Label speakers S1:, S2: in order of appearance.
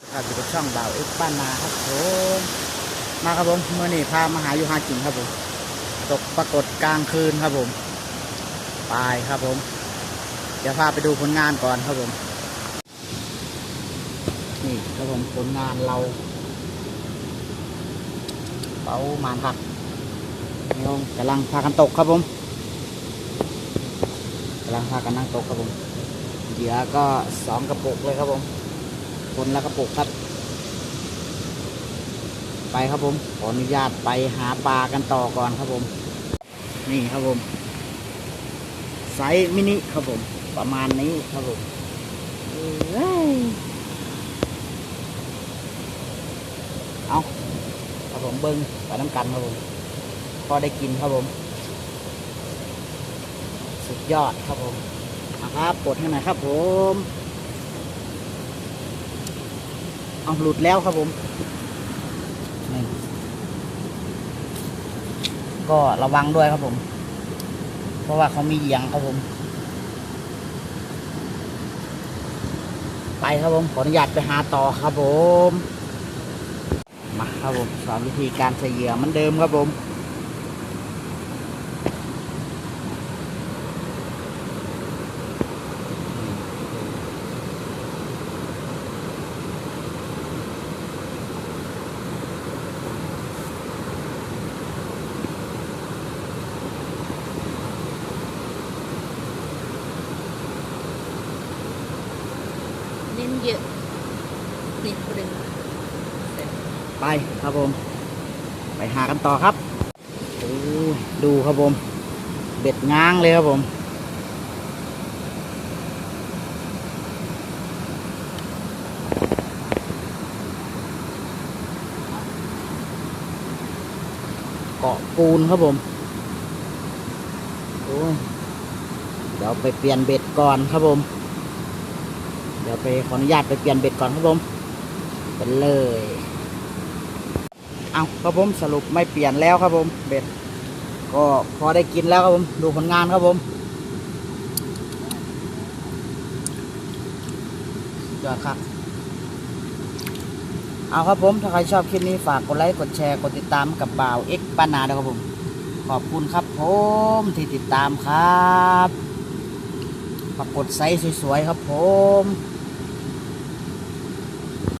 S1: ครับอยู่กับช่องบ่าวเอ็กบ้านนาครับผมมาครับผมเมื่อนี้พามาหาอยู่หากินครับผม ตกปรากฏกลางคืนครับผมไปครับผม เดี๋ยวพาไปดูผลงานก่อนครับผม นี่ครับผมผลงานเราเป๋ามานหักนี่ครับผมกำลังพากันตกครับผมกำลังพากันนั่งตกครับผม เหยื่อก็สองกระปุกเลยครับผม คนละกระปุกครับ ไปครับผม ขออนุญาตไปหาปลากันต่อก่อนครับผม นี่ครับผม ไซส์มินิครับผม ประมาณนี้ครับผมเอ้าครับผมเบิ้งไปน้ำกันครับผม พอได้กินครับผม สุดยอดครับผมนะครับกดให้หน่อยครับผม เอาหลุดแล้วครับผมนี่ก็ระวังด้วยครับผม เพราะว่าเขามีเหยียงครับผม ไปครับผมขออนุญาตไปหาต่อครับผม มาครับผมสอนวิธีการใส่เหยื่อเหมือนเดิมครับผม
S2: เยอะนี่ดึง
S1: ไปครับผม ไปหากันต่อครับโอ้ดูครับผม เบ็ดง้างเลยครับผมเกาะปูนครับผมโอ้ยเดี๋ยวไปเปลี่ยนเบ็ดก่อนครับผม ดี๋ยวไปขออนุญาตไปเปลี่ยนเบ็ดก่อนครับผมเป็นเลย เอาครับผมสรุปไม่เปลี่ยนแล้วครับผมเบ็ด ก็พอได้กินแล้วครับผมดูผลงานครับผมยอดครับเอาครับผม ถ้าใครชอบคลิปนี้ฝากกดไลค์ กดแชร์ กดติดตามกับบ่าวเอ็กป้านาด้วยครับผม ขอบคุณครับผมที่ติดตามครับฝากกดไซส์สวยๆครับผม